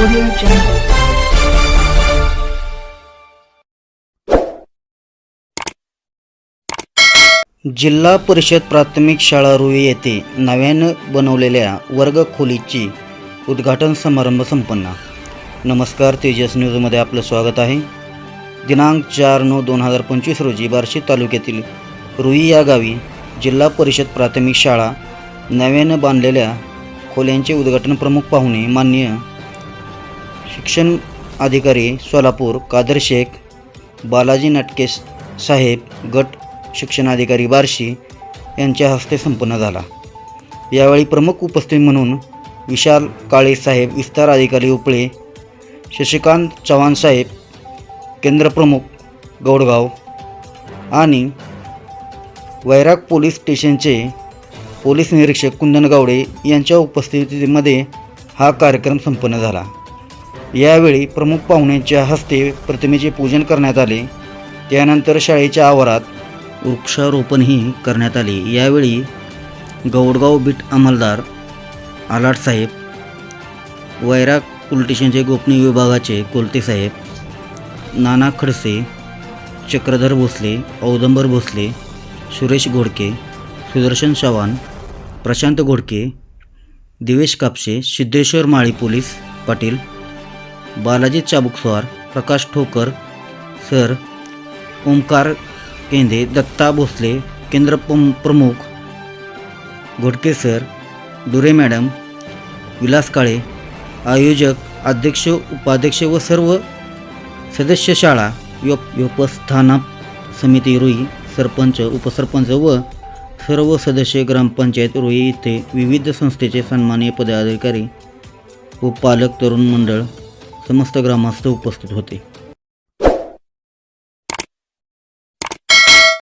Audio Jungle. जिल्हा परिषद प्राथमिक शाळा रुई येथे नव्यानं बनवलेल्या वर्ग खोलीची उद्घाटन समारंभ संपन्न नमस्कार तेजस न्यूजमध्ये आपलं स्वागत आहे दिनांक चार नऊ दोन हजार पंचवीस रोजी बार्शी तालुक्यातील रुई या गावी जिल्हा परिषद प्राथमिक शाळा नव्यानं बांधलेल्या खोल्यांचे उद्घाटन प्रमुख पाहुणे माननीय शिक्षण अधिकारी सोलापूर कादर शेख बालाजी नाटके साहेब गट शिक्षणाधिकारी बार्शी यांच्या हस्ते संपन्न झाला. यावेळी प्रमुख उपस्थित म्हणून विशाल काळे साहेब विस्तार अधिकारी उपळे शशिकांत चव्हाण साहेब केंद्रप्रमुख गौडगाव आणि वैराग पोलीस स्टेशनचे पोलीस निरीक्षक कुंदन गावडे यांच्या उपस्थितीमध्ये हा कार्यक्रम संपन्न झाला. यावेळी प्रमुख पाहुण्यांच्या हस्ते प्रतिमेचे पूजन करण्यात आले. त्यानंतर शाळेच्या आवारात वृक्षारोपणही करण्यात आले. यावेळी गौडगाव बीट अंमलदार आलाटसाहेब वैराग पोलिटिशनचे गोपनीय विभागाचे कोलतेसाहेब नाना खडसे चक्रधर भोसले औदंबर भोसले सुरेश घोडके सुदर्शन चव्हाण प्रशांत घोडके दिवेश कापशे सिद्धेश्वर माळी पोलीस पाटील बालाजी चाबुकस्वार प्रकाश ठोकर सर ओंकार केंदे दत्ता भोसले केंद्र पम प्रमुख घोडके सर दुरे मॅडम विलास काळे आयोजक अध्यक्ष उपाध्यक्ष व सर्व सदस्य शाळा योप योपस्थाना समिती रुई सरपंच उपसरपंच व सर्व सदस्य ग्रामपंचायत रुई येथे विविध संस्थेचे सन्माननीय पदाधिकारी व पालक तरुण मंडळ समस्त ग्रामस्थ उपस्थित होते.